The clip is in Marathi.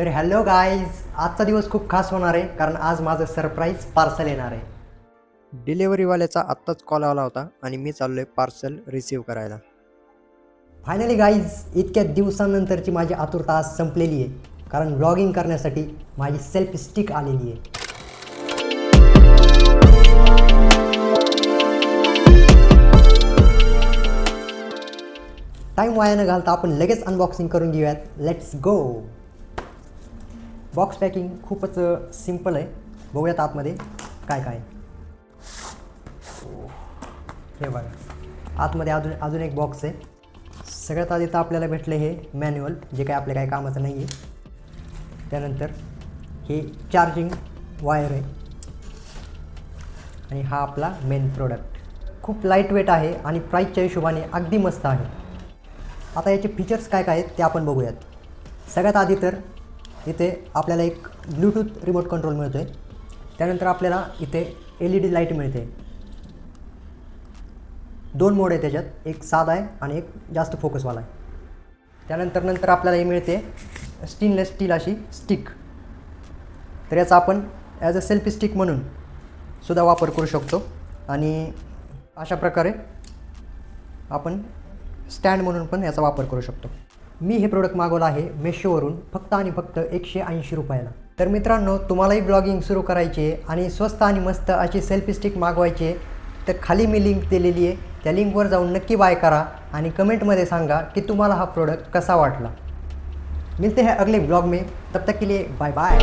तर हॅलो गाईज आजचा दिवस खूप खास होणार आहे कारण आज माझं सरप्राईज पार्सल येणार आहे. डिलेवरीवाल्याचा आत्ताच कॉल आला होता आणि मी चाललो आहे पार्सल रिसीव करायला. फायनली गाईज इतक्या दिवसानंतरची माझी आतुरता आज संपलेली आहे कारण ब्लॉगिंग करण्यासाठी माझी सेल्फ स्टिक आलेली आहे. टाईम वाया न घालता आपण लगेच अनबॉक्सिंग करून घेऊयात. लेट्स गो बॉक्स पॅकिंग खूपच सिंपल आहे. बघूयात आतमध्ये काय काय आहे. हे बघा. आतमध्ये अजून अजून एक बॉक्स आहे. सगळ्यात आधी तर आपल्याला भेटलं हे मॅन्युअल जे काय आपल्या काही कामाचं नाही आहे त्यानंतर हे चार्जिंग वायर आहे. आणि हा आपला मेन प्रोडक्ट. खूप लाइट वेट आहे आणि प्राईसच्या हिशोबाने अगदी मस्त आहे. आता याचे फीचर्स काय काय आहेत ते आपण बघूयात. सगळ्यात आधी तर इथे आपल्याला एक ब्लूटूथ रिमोट कंट्रोल मिळतो आहे त्यानंतर आपल्याला इथे एल ई डी लाइट मिळते. दोन मोड आहे त्याच्यात. एक साधा आहे आणि एक जास्त फोकसवाला आहे. त्यानंतर नंतर आपल्याला हे मिळते स्टेनलेस स्टील अशी स्टिक तर याचा आपण ॲज अ सेल्फी स्टिक म्हणून सुद्धा वापर करू शकतो. आणि अशा प्रकारे आपण स्टँड म्हणून पण याचा वापर करू शकतो. मी हे प्रोडक्ट मागवलं आहे मेशोवरून फक्त आणि फक्त एकशे ऐंशी रुपयाला. तर मित्रांनो तुम्हालाही ब्लॉगिंग सुरू करायचे आणि स्वस्त आणि मस्त अशी सेल्फी स्टिक मागवायचे तर खाली मी लिंक दिलेली आहे. त्या लिंकवर जाऊन नक्की बाय करा आणि कमेंटमध्ये सांगा की तुम्हाला हा प्रोडक्ट कसा वाटला. मिलते हैं अगले ब्लॉग में. तब तक के लिए बाय बाय